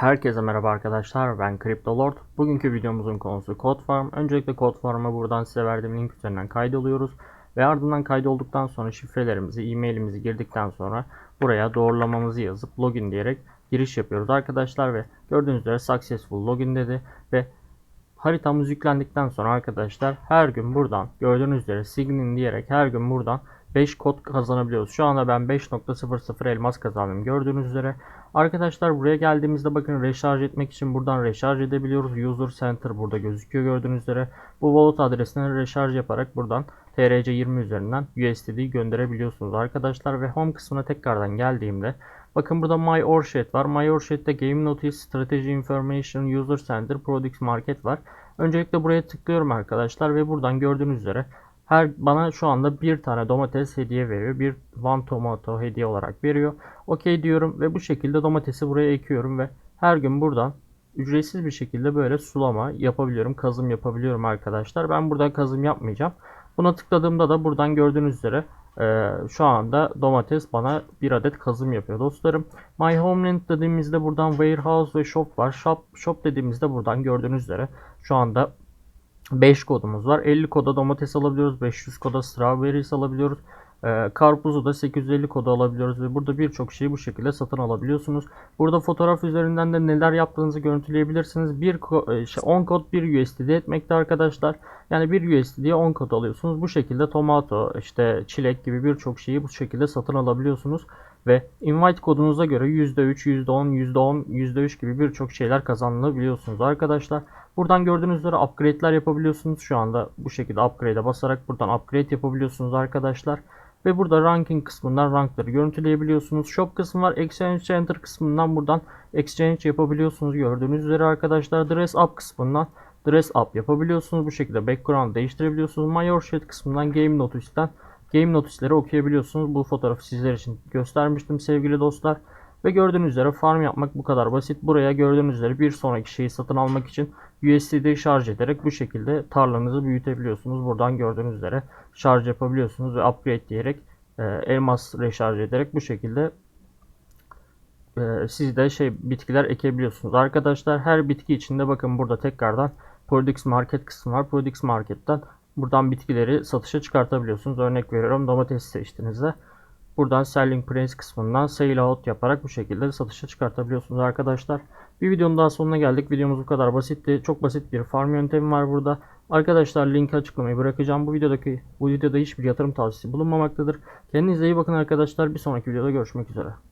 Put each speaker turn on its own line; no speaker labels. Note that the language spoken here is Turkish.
Herkese merhaba arkadaşlar ben CryptoLord. Bugünkü videomuzun konusu Code Farm. Öncelikle Code Farm'a buradan size verdiğim link üzerinden kaydoluyoruz. Ve ardından kaydolduktan sonra şifrelerimizi, e-mailimizi girdikten sonra buraya doğrulamamızı yazıp login diyerek giriş yapıyoruz arkadaşlar. Ve gördüğünüz üzere successful login dedi ve haritamız yüklendikten sonra arkadaşlar her gün buradan gördüğünüz üzere signin diyerek her gün buradan 5 kod kazanabiliyoruz. Şu anda ben 5.00 elmas kazandım gördüğünüz üzere. Arkadaşlar buraya geldiğimizde bakın reşarj etmek için buradan reşarj edebiliyoruz. User Center burada gözüküyor gördüğünüz üzere. Bu wallet adresine reşarj yaparak buradan TRC20 üzerinden USDT gönderebiliyorsunuz arkadaşlar. Ve home kısmına tekrardan geldiğimde bakın burada My Orshed var. My Orshed'de Game Notice, Strategy Information, User Center, Products Market var. Öncelikle buraya tıklıyorum arkadaşlar ve buradan gördüğünüz üzere her bana şu anda bir tane domates hediye veriyor. Bir one tomato hediye olarak veriyor. Okey diyorum ve bu şekilde domatesi buraya ekiyorum ve her gün buradan ücretsiz bir şekilde böyle sulama yapabiliyorum. Kazım yapabiliyorum arkadaşlar. Ben burada kazım yapmayacağım. Buna tıkladığımda da buradan gördüğünüz üzere e, şu anda domates bana bir adet kazım yapıyor dostlarım. My Homeland dediğimizde buradan warehouse ve shop var. Shop, shop dediğimizde buradan gördüğünüz üzere şu anda 5 kodumuz var. 50 koda domates alabiliyoruz. 500 koda strawberries alabiliyoruz. Ee, karpuzu da 850 koda alabiliyoruz ve burada birçok şeyi bu şekilde satın alabiliyorsunuz. Burada fotoğraf üzerinden de neler yaptığınızı görüntüleyebilirsiniz. Bir ko- e, şey, 10 kod 1 USDT etmekte arkadaşlar. Yani 1 USDT'ye 10 kod alıyorsunuz. Bu şekilde tomato, işte çilek gibi birçok şeyi bu şekilde satın alabiliyorsunuz. Ve invite kodunuza göre %3, %10, %10, %3 gibi birçok şeyler kazanılabiliyorsunuz arkadaşlar. Buradan gördüğünüz üzere upgrade'ler yapabiliyorsunuz. Şu anda bu şekilde upgrade'e basarak buradan upgrade yapabiliyorsunuz arkadaşlar. Ve burada ranking kısmından rankları görüntüleyebiliyorsunuz. Shop kısmı var. Exchange Center kısmından buradan exchange yapabiliyorsunuz. Gördüğünüz üzere arkadaşlar Dress Up kısmından Dress Up yapabiliyorsunuz. Bu şekilde background değiştirebiliyorsunuz. My Orchid kısmından Game Notice'den Game Notice'leri okuyabiliyorsunuz. Bu fotoğrafı sizler için göstermiştim sevgili dostlar. Ve gördüğünüz üzere farm yapmak bu kadar basit. Buraya gördüğünüz üzere bir sonraki şeyi satın almak için USDT şarj ederek bu şekilde tarlanızı büyütebiliyorsunuz. Buradan gördüğünüz üzere şarj yapabiliyorsunuz ve upgrade diyerek e, elmas reşarj ederek bu şekilde e, siz de şey bitkiler ekebiliyorsunuz. Arkadaşlar her bitki içinde bakın burada tekrardan Products Market kısmı var. Products Market'ten buradan bitkileri satışa çıkartabiliyorsunuz. Örnek veriyorum domates seçtiğinizde Buradan Selling Price kısmından Sale Out yaparak bu şekilde satışa çıkartabiliyorsunuz arkadaşlar. Bir videonun daha sonuna geldik. Videomuz bu kadar basitti. Çok basit bir farm yöntemi var burada. Arkadaşlar linki açıklamayı bırakacağım. Bu videodaki bu videoda hiçbir yatırım tavsiyesi bulunmamaktadır. Kendinize iyi bakın arkadaşlar. Bir sonraki videoda görüşmek üzere.